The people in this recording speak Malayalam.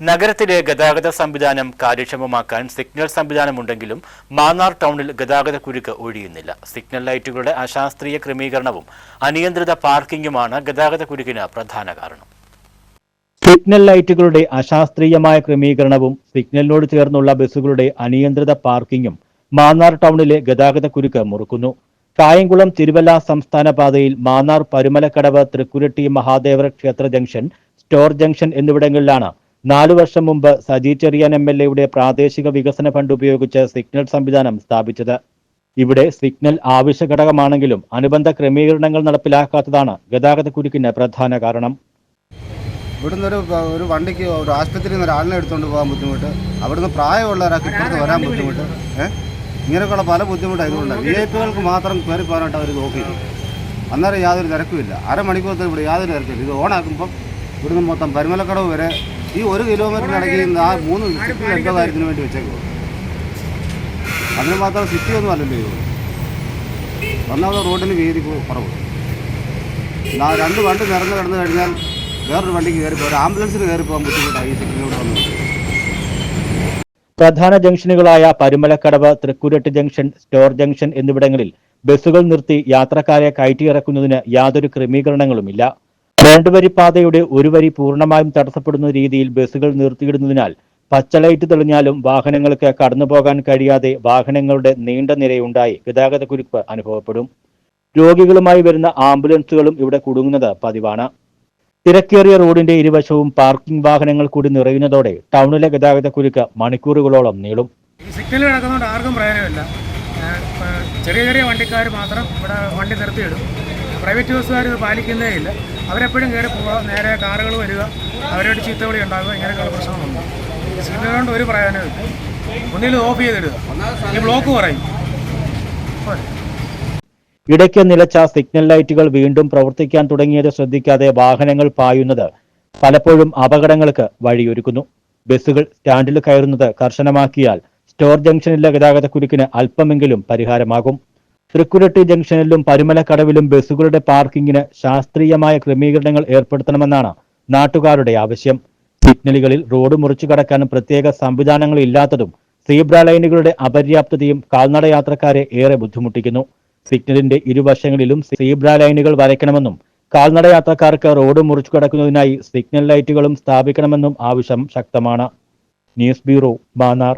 നഗരത്തിലെ ഗതാഗത സംവിധാനം കാര്യക്ഷമമാക്കാൻ സിഗ്നൽ സംവിധാനമുണ്ടെങ്കിലും മാന്നാർ ടൗണിൽ ഗതാഗത കുരുക്ക് ഒഴിയുന്നില്ല. സിഗ്നൽ ലൈറ്റുകളുടെ അശാസ്ത്രീയ ക്രമീകരണവും അനിയന്ത്രിത പാർക്കിംഗുമാണ് ഗതാഗത കുരുക്കിന് പ്രധാന കാരണം. സിഗ്നൽ ലൈറ്റുകളുടെ അശാസ്ത്രീയമായ ക്രമീകരണവും സിഗ്നലിനോട് ചേർന്നുള്ള ബസ്സുകളുടെ അനിയന്ത്രിത പാർക്കിംഗും മാന്നാർ ടൗണിലെ ഗതാഗത കുരുക്ക് മുറുക്കുന്നു. കായംകുളം തിരുവല്ല സംസ്ഥാന പാതയിൽ മാന്നാർ പരുമലക്കടവ് തൃക്കുരട്ടി മഹാദേവര ക്ഷേത്ര ജംഗ്ഷൻ സ്റ്റോർ ജംഗ്ഷൻ എന്നിവിടങ്ങളിലാണ് നാലു വർഷം മുമ്പ് സജി ചെറിയാൻ എം എൽ എയുടെ പ്രാദേശിക വികസന ഫണ്ട് ഉപയോഗിച്ച് സിഗ്നൽ സംവിധാനം സ്ഥാപിച്ചത്. ഇവിടെ സിഗ്നൽ ആവശ്യ ഘടകമാണെങ്കിലും അനുബന്ധ ക്രമീകരണങ്ങൾ നടപ്പിലാക്കാത്തതാണ് ഗതാഗത കുരുക്കിന് പ്രധാന കാരണം. ഇവിടുന്ന് ഒരു ഒരു വണ്ടിക്ക് ഒരു ആശുപത്രിയിൽ നിന്ന് ഒരാളിനെ എടുത്തുകൊണ്ട് പോകാൻ ബുദ്ധിമുട്ട്. അവിടുന്ന് പ്രായമുള്ള ഒരാൾക്ക് ഇപ്പുറത്ത് വരാൻ ബുദ്ധിമുട്ട്. ഏഹ് ഇങ്ങനെയൊക്കെയുള്ള പല ബുദ്ധിമുട്ടാണ് ഇതുകൊണ്ട്. വി ഐ പികൾക്ക് മാത്രം കയറി പോകാനായിട്ട് അവർ നോക്കിയില്ല അന്നേരം യാതൊരു തിരക്കുമില്ല. അരമണിക്കൂർ ഇവിടെ യാതൊരു തിരക്കില്ല ഇത് ഓണാക്കുമ്പം ഇവിടുന്ന് മൊത്തം പരിമലക്കടവ് വരെ ഈ ഒരു കിലോമീറ്ററിനിടയ്ക്ക് ആ മൂന്ന് സിറ്റി എന്തോ കാര്യത്തിന് വേണ്ടി വെച്ചേക്കോ അതിന് മാത്രം സിറ്റി ഒന്നും അല്ലല്ലോ ഇത്. ഒന്നാമത് റോഡിന് വീതി കുറവ് രണ്ട് വണ്ടി നിറഞ്ഞു കിടന്നു കഴിഞ്ഞാൽ വേറൊരു വണ്ടിക്ക് കയറി പോകാം. ഒരു ആംബുലൻസിന് കയറി പോകാൻ ബുദ്ധിമുട്ടാണ് ഈ സിറ്റിയിലൂടെ വന്നു പ്രധാന ജംഗ്ഷനുകളായ Parumalakkadavu Thrikkuratt junction store junction എന്നിവിടങ്ങളിൽ ബസ്സുകൾ നിർത്തി യാത്രക്കാരെ കയറ്റിയിറക്കുന്നതിന് യാതൊരു ക്രമീകരണങ്ങളുമില്ല. രണ്ട് വരി പാതയുടെ ഒരു വരി പൂർണമായും തടസ്സപ്പെടുന്ന രീതിയിൽ ബസ്സുകൾ നിർത്തിയിടുന്നതിനാൽ പച്ചലൈറ്റ് തെളിഞ്ഞാലും വാഹനങ്ങൾക്ക് കടന്നുപോകാൻ കഴിയാതെ വാഹനങ്ങളുടെ നീണ്ട നിരയുണ്ടായി. ഗതാഗത കുരുക്ക് അനുഭവപ്പെടും. രോഗികളുമായി വരുന്ന ആംബുലൻസുകളും ഇവിടെ കുടുങ്ങുന്നത് പതിവാണ്. തിരക്കേറിയ റോഡിന്റെ ഇരുവശവും പാർക്കിംഗ് വാഹനങ്ങൾ കൂടി നിറയുന്നതോടെ ടൗണിലെ ഗതാഗത കുരുക്ക് മണിക്കൂറുകളോളം നീളും. സിഗ്നൽ കിടക്കുന്നതുകൊണ്ട് ആർക്കും പ്രയോജനമില്ല. ചെറിയ ചെറിയ വണ്ടിക്കാർ മാത്രം ഇവിടെ വണ്ടി നിർത്തിയിടും. പ്രൈവറ്റ് ബസ്സുകാർ ഇത് പാലിക്കുന്നേ ഇല്ല. അവരെപ്പോഴും കയറി പോവുക നേരെ കാറുകൾ വരിക അവരോട് ചീത്തവിളി ഉണ്ടാകുക ഇങ്ങനെയൊക്കെയുള്ള പ്രശ്നങ്ങളുണ്ട് സിഗ്നൽ കൊണ്ട് ഒരു പ്രയോജനമില്ല ഒന്നിൽ ഓഫ് ചെയ്തിടുക. ഈ ബ്ലോക്ക് പറയും ഇടയ്ക്ക് നിലച്ച സിഗ്നൽ ലൈറ്റുകൾ വീണ്ടും പ്രവർത്തിക്കാൻ തുടങ്ങിയത് ശ്രദ്ധിക്കാതെ വാഹനങ്ങൾ പായുന്നത് പലപ്പോഴും അപകടങ്ങൾക്ക് വഴിയൊരുക്കുന്നു. ബസ്സുകൾ സ്റ്റാൻഡിൽ കയറുന്നത് കർശനമാക്കിയാൽ സ്റ്റോർ ജംഗ്ഷനിലെ ഗതാഗത കുരുക്കിന് അല്പമെങ്കിലും പരിഹാരമാകും. തൃക്കുരട്ടി ജംഗ്ഷനിലും പരുമലക്കടവിലും ബസ്സുകളുടെ പാർക്കിങ്ങിന് ശാസ്ത്രീയമായ ക്രമീകരണങ്ങൾ ഏർപ്പെടുത്തണമെന്നാണ് നാട്ടുകാരുടെ ആവശ്യം. സിഗ്നലുകളിൽ റോഡ് മുറിച്ചു കടക്കാൻ പ്രത്യേക സംവിധാനങ്ങൾ ഇല്ലാത്തതും സീബ്ര ലൈനുകളുടെ അപര്യാപ്തതയും കാൽനട യാത്രക്കാരെ ഏറെ ബുദ്ധിമുട്ടിക്കുന്നു. സിഗ്നലിന്റെ ഇരുവശങ്ങളിലും സീബ്ര ലൈനുകൾ വരയ്ക്കണമെന്നും കാൽനട യാത്രക്കാർക്ക് റോഡ് മുറിച്ചു കടക്കുന്നതിനായി സിഗ്നൽ ലൈറ്റുകളും സ്ഥാപിക്കണമെന്നും ആവശ്യം ശക്തമാണ്. News bureau Mannar.